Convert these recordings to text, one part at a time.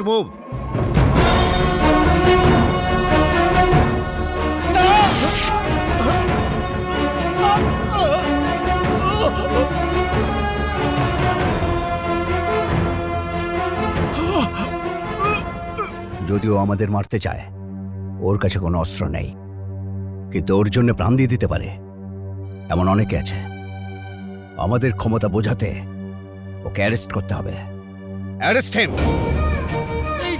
Don't move যদিও আমাদের মারতে চায় ওর কাছে কোনো অস্ত্র নেই। কিন্তু ওর জন্য প্রাণ দিয়ে দিতে পারে এমন অনেকে আছে। আমাদের ক্ষমতা বোঝাতে ওকে অ্যারেস্ট করতে হবে। Arrest him!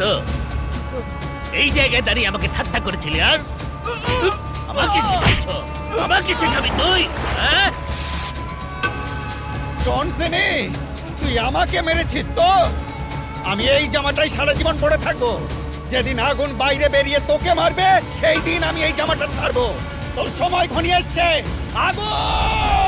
তো। এই জায়গায় দাঁড়িয়ে আমাকে ঠাট্টা করেছিলি, আর? আমাকে শেখাচ্ছ আমাকে শেখাবি তুই হ্যাঁ? তুই আমাকে মেরেছিস তো? আমি এই জামাটাই সারা জীবন পরে থাকব। যেদিন আগুন বাইরে বেরিয়ে তোকে মারবে, সেই দিন আমি এই জামাটা ছাড়বো। তোর সময় ঘনিয়ে এসছে। আগুন!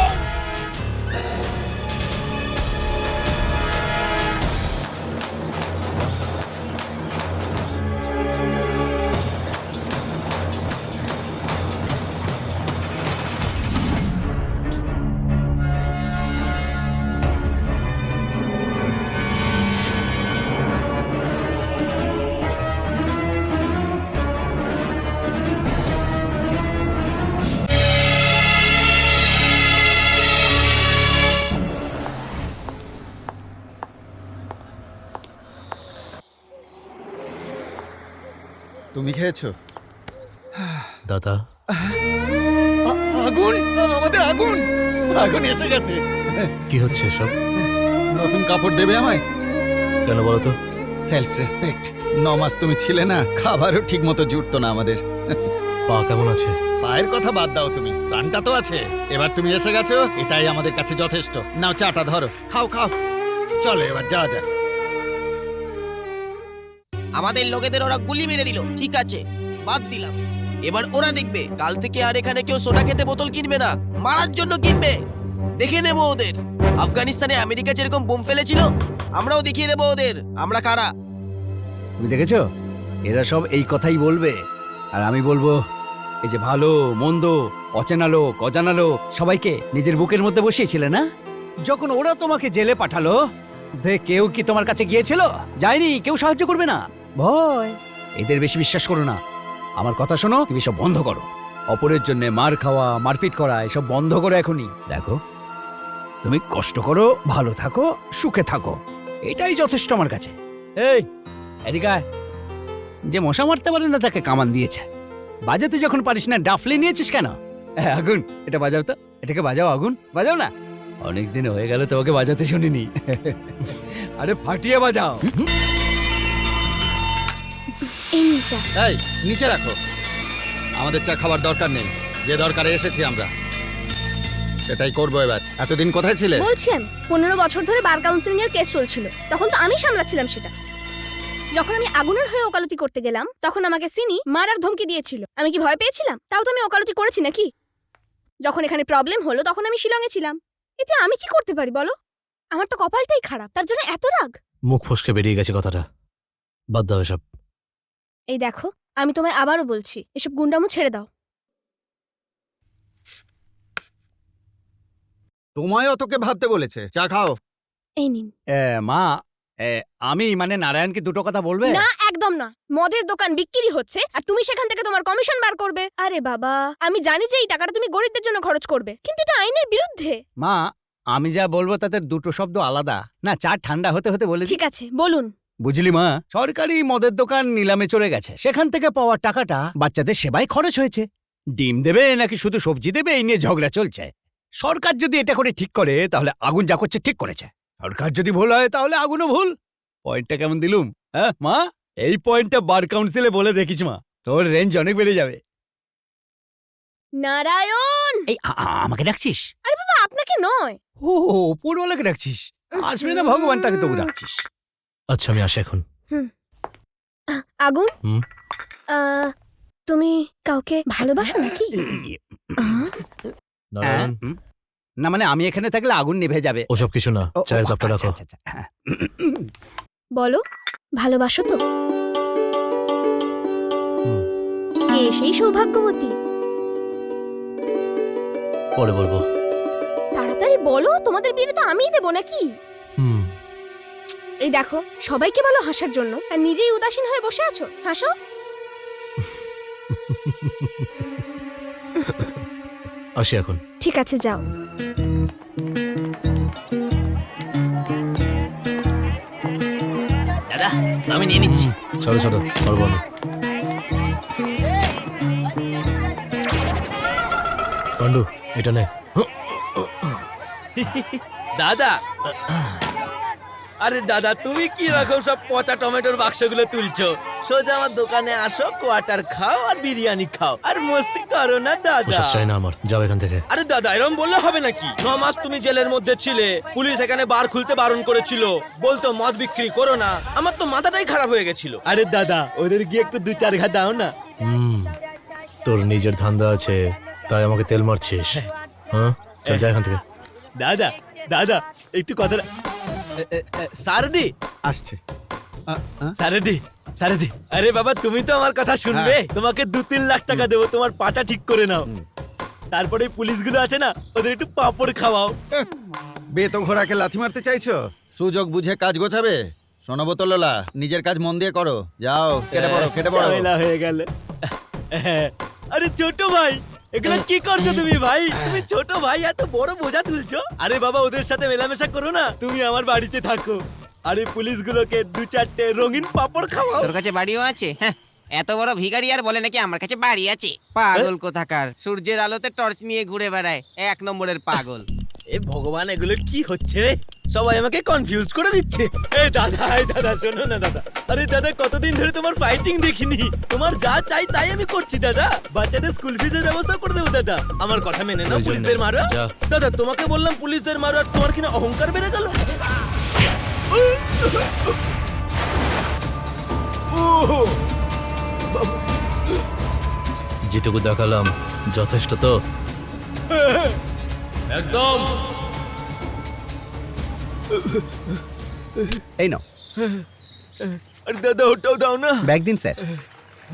তুমি খেয়েছো? দাদা। আগুন! আমাদের আগুন! আগুন এসে গেছে। কি হচ্ছে সব নতুন কাপড় দেবে আমায়? কেন বলো তো? সেলফ রেসপেক্ট নমাস তুমি ছিলে না খাবারও ঠিক মতো জুটতো না আমাদের। পা কেমন আছে? পায়ের কথা বাদ দাও তুমি প্রাণটা তো আছে। এবার তুমি এসে গেছো এটাই আমাদের কাছে যথেষ্ট। নাও চাটা ধরো খাও খাও। চলো এবার যাওয়া যাক। আমাদের লোকেদের ওরা গুলি মেরে দিল। ঠিক আছে, বাদ দিলাম। এবার ওরা দেখবে, কাল থেকে আর এখানে কেউ সোডা খেতে বোতল কিনবে না, মারার জন্য কিনবে। দেখে নেব ওদের। আফগানিস্তানে আমেরিকা যেরকম বোম ফেলেছিল, আমরাও দেখিয়ে দেবো ওদের। আমরা কারা? তুমি দেখেছ? এরা সব এই কথাই বলবে। আর আমি বলব, এই যে ভালো, মন্দ, অচেনা লোক, অজানা লোক, সবাইকে নিজের বুকের মধ্যে বসিয়েছিলে না? যখন ওরা তোমাকে জেলে পাঠালো, দে কেউ কি তোমার কাছে গিয়েছিল? যায়নি, কেউ সাহায্য করবে না। ভয়। এদের বেশি বিশ্বাস করো না। আমার কথা শোনো, তুমি সব বন্ধ করো। অপরের জন্য মার খাওয়া, মারপিট করা, এসব বন্ধ করো এখনই। দেখো, তুমি কষ্ট করো, ভালো থাকো, সুখে থাকো। এটাই যথেষ্ট আমার কাছে। এই, এদিকে যে মশা মারতে পারে না, তাকে কামান দিয়েছে। বাজাতে যখন পারিস না, ডাফলে নিয়েছিস কেন? আগুন, এটা বাজাও তো। এটাকে বাজাও, আগুন। বাজাও না। অনেক দিন হয়ে গেল তোমাকে বাজাতে শুনিনি। আরে ফাটিয়ে বাজাও। এই নিচা এই নিচে রাখো। আমাদের চা খাবার দরকার নেই। যে দরকারে এসেছি আমরা। সেটাই করব এবার। এতদিন কোথায় ছিলে? বলছেন পনেরো বছর ধরে বার কাউন্সিলিং এর কেস চলছিল। তখন তো আমি সামলাচ্ছিলাম সেটা। যখন আমি আগুনের হয়ে ওকালতি করতে গেলাম তখন আমাকে সিনি মারার ধমকি দিয়েছিল। আমি কি ভয় পেয়েছিলাম? তাও তো আমি ওকালতি করেছি নাকি? যখন এখানে প্রবলেম হলো তখন আমি শিলংয়ে ছিলাম। এতে আমি কি করতে পারি বলো? আমার তো কপালটাই খারাপ। তার জন্য এত রাগ। মুখ ফসকে বেরিয়ে গেছে কথাটা। বাদ দাও এসব। এই দেখো আমি তোমায় আবারও বলছি এসব গুন্ডামো ছেড়ে দাও। তোমায়ও তোকে ভাবতে বলেছে চা খাও। এই নিন। এ, মা এ, আমি মানে নারায়ণকে দুটো কথা বলবে? না একদম না। মদের দোকান বিক্রি হচ্ছে আর তুমি সেখান থেকে তোমার কমিশন বার করবে। আরে বাবা আমি জানি যে এই টাকাটা তুমি গরিবদের জন্য খরচ করবে কিন্তু এটা আইনের বিরুদ্ধে। মা আমি যা বলব তাতে দুটো শব্দ আলাদা। না চা ঠান্ডা হতে হতে বলে ঠিক আছে বলুন। বুঝলি মা? সরকারি মদের দোকান নিলামে চলে গেছে। সেখান থেকে পাওয়া টাকাটা বাচ্চাদের সেবায় খরচ হয়েছে। ডিম দেবে নাকি শুধু সবজি দেবে? এই নিয়ে ঝগড়া চলছে। সরকার যদি এটা করে ঠিক করে তাহলে আগুন যা করছে ঠিক করেছে। সরকার যদি ভুল হয় তাহলে আগুনও ভুল। পয়েন্টটা কেমন দিলুম? হ্যাঁ মা? এই পয়েন্টটা বার কাউন্সিলে বলে দেখিস মা। তোর রেঞ্জ অনেক বেড়ে যাবে। নারায়ণ! এই আমাকে ডাকছিস? আরে বাবা আপনাকে নয়। ও উপরওয়ালাকে ডাকছিস। আসবে না ভগবান তাকে তবু ডাকছিস। আচ্ছা আমি আসি এখন। আগুন? হুম? আহ, তুমি কাউকে ভালোবাসো নাকি? আহ, নারায়ণ হুম? না মানে আমি এখানে থাকলে আগুন নিভে যাবে। ওসব কিছু না। ও, ও, চায়ের কাপটা আচ্ছা, রাখো। আচ্ছা, আচ্ছা, হ্যাঁ। বলো ভালোবাসো তো? হুম। কে সেই সৌভাগ্যবতী? পরে বলব। তাড়াতাড়ি বলো তোমাদের বিয়েটা তো আমিই দেবো নাকি? এই দেখো সবাইকে বলো হাসার জন্য। আর নিজেই উদাসীন হয়ে বসে আছো? হাসো। আসি এখন। ঠিক আছে যাও। দাদা আমি নিয়ে নিচ্ছি। ছাড়ো ছাড়ো পারব আমি পান্ডু এটা নে। দাদা আরে দাদা তুমি কি রকম সব পচা টমেটোর বাক্সগুলো তুলছো? সোজা আমার দোকানে আসো কোয়ার্টার খাও আর বিরিয়ানি খাও। আর মস্তি করো না দাদা। ওসব চাই না আমার যাও এখান থেকে। আরে দাদা এরকম বললে হবে নাকি? ন মাস তুমি জেলের মধ্যে ছিলে পুলিশ এখানে বার খুলতে বারণ করেছিল। বলতো মদ বিক্রি করো না। আমার তো মাথাটাই খারাপ হয়ে গেছিল। আরে দাদা ওদের গিয়ে একটু দু চার ঘা দাও না। হুম তোর নিজের ধান্দা আছে তাই আমাকে তেল মারছিস। হ্যাঁ। চল যা এখান থেকে। দাদা দাদা একটু কথা সারদি? আসছে। সারদি সারদি। আরে বাবা তুমি তো আমার কথা শুনবে। তোমাকে দু তিন লাখ টাকা দেবো তোমার পাটা ঠিক করে নাও। তারপরে পুলিশগুলো আছে না ওদের একটু পাপড় খাওয়াও। বেতো ঘোড়াকে লাথি মারতে চাইছো? সুযোগ বুঝে কাজ গোছাবে? শোনো বোতললা নিজের কাজ মন দিয়ে করো। যাও কেটে পড়ো কেটে পড়ো। হয়ে গেল। আরে ছোট ভাই এগুলো কি করছ তুমি ভাই? তুমি ছোট ভাই এত বড় বোঝা তুলছো? আরে বাবা ওদের সাথে মেলামেশা করো না। তুমি আমার বাড়িতে থাকো। আরে পুলিশগুলোকে দু চারটে রঙিন পাপড় খাওয়াও। তোর কাছে বাড়িও আছে? হ্যাঁ। এত বড় ভিখারি আর বলে নাকি আমার কাছে বাড়ি আছে? পাগল কোথাকার। সূর্যের আলোতে টর্চ নিয়ে ঘুরে বেড়ায়। এক নম্বরের পাগল। এ ভগবান এগুলো কি হচ্ছে রে? সবাই আমাকে কনফিউজ করে দিচ্ছে। এই দাদা এই দাদা শোনো না দাদা। আরে দাদা কতদিন ধরে তোমার ফাইটিং দেখিনি। তোমার যা চাই তাই আমি করছি দাদা। বাচ্চাদের স্কুল ফিজের ব্যবস্থা করে দেবো দাদা। আমার কথা মেনে নাও পুলিশদের। মারো। দাদা তোমাকে বললাম পুলিশদের মারো আর তোমার কিনা অহংকার বেড়ে গেল। যেটুকু দেখালাম যথেষ্ট তো? একদম। এই নাও। আরে দাদা ওটাও দাও না। ব্যাগ দিন স্যার।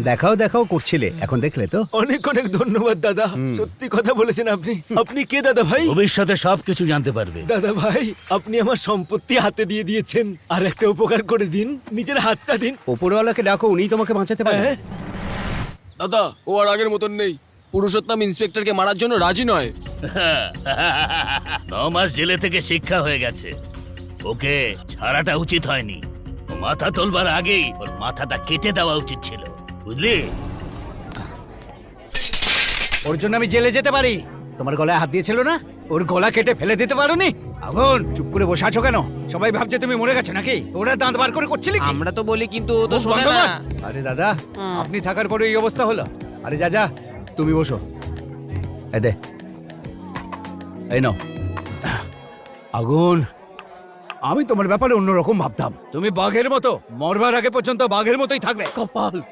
দেখাও দেখাও করছিলে। এখন দেখলে তো। অনেক অনেক ধন্যবাদ দাদা। সত্যি কথা বলেছেন আপনি। আপনি কে দাদা ভাই? ভবিষ্যতে সবকিছু জানতে পারবে। দাদা ভাই আপনি আমার সম্পত্তি হাতে দিয়ে দিয়েছেন। আর একটা উপকার করে দিন। নিজের হাতটা দিন। ওপরওয়ালাকে ডাকো উনি তোমাকে বাঁচাতে পারে। হ্যাঁ? দাদা ও আর আগের মতন নেই। পুরুষোত্তম ইন্সপেক্টরকে মারার জন্য রাজি নয়। ন মাস জেলে থেকে শিক্ষা হয়ে গেছে। ওকে ছাড়াটা উচিত হয়নি। ও মাথা তোলবার আগেই ওর মাথাটা কেটে দেওয়া উচিত ছিল। বুঝলি? ওর জন্য আমি জেলে যেতে পারি। তোমার গলায় হাত দিয়েছিল না? ওর গলা কেটে ফেলে দিতে পারোনি? আগুন চুপ করে বসে আছো কেন? সবাই ভাবছে তুমি মরে গেছো নাকি? ওরা দাঁত বার করে করছিলি আমরা তো বলি কিন্তু ও তো শোনে না। আরে দাদা আপনি থাকার পরে এই অবস্থা হলো। আরে যা যা। তুমি বসো। দে। এই নাও। আগুন। আমি তোমার ব্যাপারে অন্যরকম ভাবতাম। তুমি বাঘের মতো মরবার আগে পর্যন্ত বাঘের মতোই থাকবে। কপাল।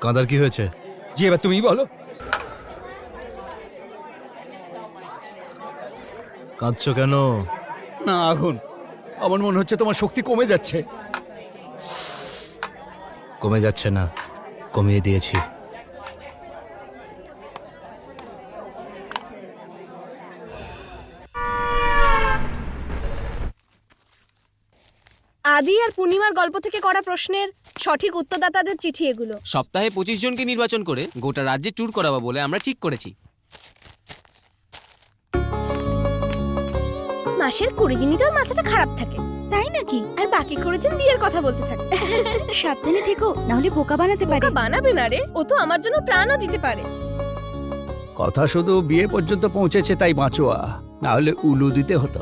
কাঁদার কি হয়েছে? জি এবার তুমি বলো। কাঁদছো কেন? না আগুন। আমার মনে হচ্ছে তোমার শক্তি কমে যাচ্ছে। কমে যাচ্ছে না কমিয়ে দিয়েছি। আদি আর পূর্ণিমার গল্প থেকে করা প্রশ্নের সঠিক উত্তরদাতাদের চিঠি এগুলো। সপ্তাহে পঁচিশ জনকে নির্বাচন করে গোটা রাজ্যে চুর করাবো বলে আমরা ঠিক করেছি। মাসের কুড়ি দিনই তোর মাথাটা খারাপ থাকে তাই নাকি? আর বাকি কুড়ি দিন বিয়ের কথা বলতে থাকে। সাবধানে থেকো নাহলে বোকা বানাতে পারে। বোকা বানাবে না রে ও তো আমার জন্য প্রাণও দিতে পারে। কথা শুধু বিয়ে পর্যন্ত পৌঁছেছে তাই বাঁচোয়া না হলে উলু দিতে হতো।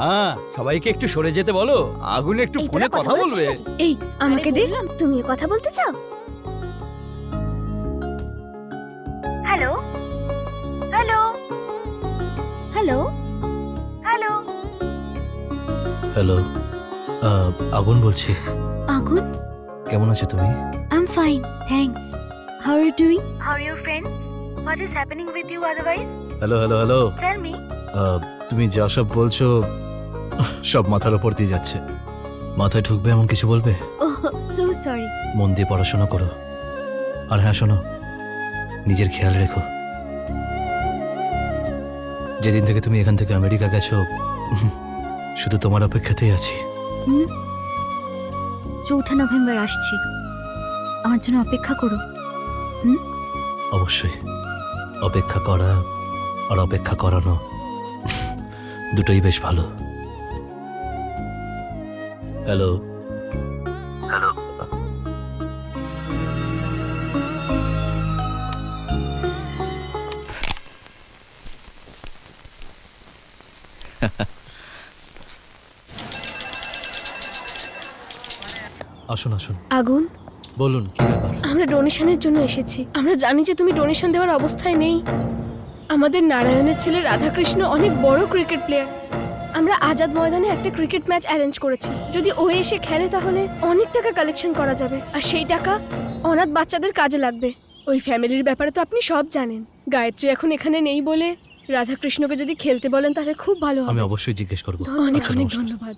হ্যাঁ সবাইকে একটু সরে যেতে বলো। আগুন একটু ফোনে কথা বলবে। এই আমাকে দেখলাম তুমিও কথা বলতে চাও? Hello? Hello? Hello? Hello? Hello আগুন বলছি। আগুন? কেমন আছো তুমি? I'm fine, thanks. How are you doing? How are your friends? What is happening with you otherwise? Hello hello hello Tell me. তুমি যা সব বলছো সব মাথার ওপর দিয়ে যাচ্ছে। মাথায় ঢুকবে এমন কিছু বলবে? মন দিয়ে পড়াশোনা করো। আর হ্যাঁ শোনো নিজের খেয়াল রেখো। যেদিন থেকে তুমি এখান থেকে আমেরিকা গেছো শুধু তোমার অপেক্ষাতেই আছি। চৌঠা নভেম্বর আসছি। আমার জন্য অপেক্ষা করো। অবশ্যই। অপেক্ষা করা আর অপেক্ষা করানো। দুটোই বেশ ভালো। হ্যালো আসুন আসুন। আগুন? বলুন কি ব্যাপার? আমরা ডোনেশনের জন্য এসেছি। আমরা জানি যে তুমি ডোনেশন দেওয়ার অবস্থায় নেই। আমাদের নারায়ণের ছেলে রাধাকৃষ্ণ অনেক বড় ক্রিকেট প্লেয়ার আমরা আজাদ ময়দানে একটা ক্রিকেট ম্যাচ অ্যারেঞ্জ করেছি। যদি ও এসে খেলে তাহলে অনেক টাকা কালেকশন করা যাবে। আর সেই টাকা অনাথ বাচ্চাদের কাজে লাগবে। ওই ফ্যামিলির ব্যাপারে তো আপনি সব জানেন। গায়ত্রী এখন এখানে নেই বলে রাধাকৃষ্ণকে যদি খেলতে বলেন তাহলে খুব ভালো আমি হবে অবশ্যই জিজ্ঞেস করব। অনেক আচ্ছা, অনেক ধন্যবাদ।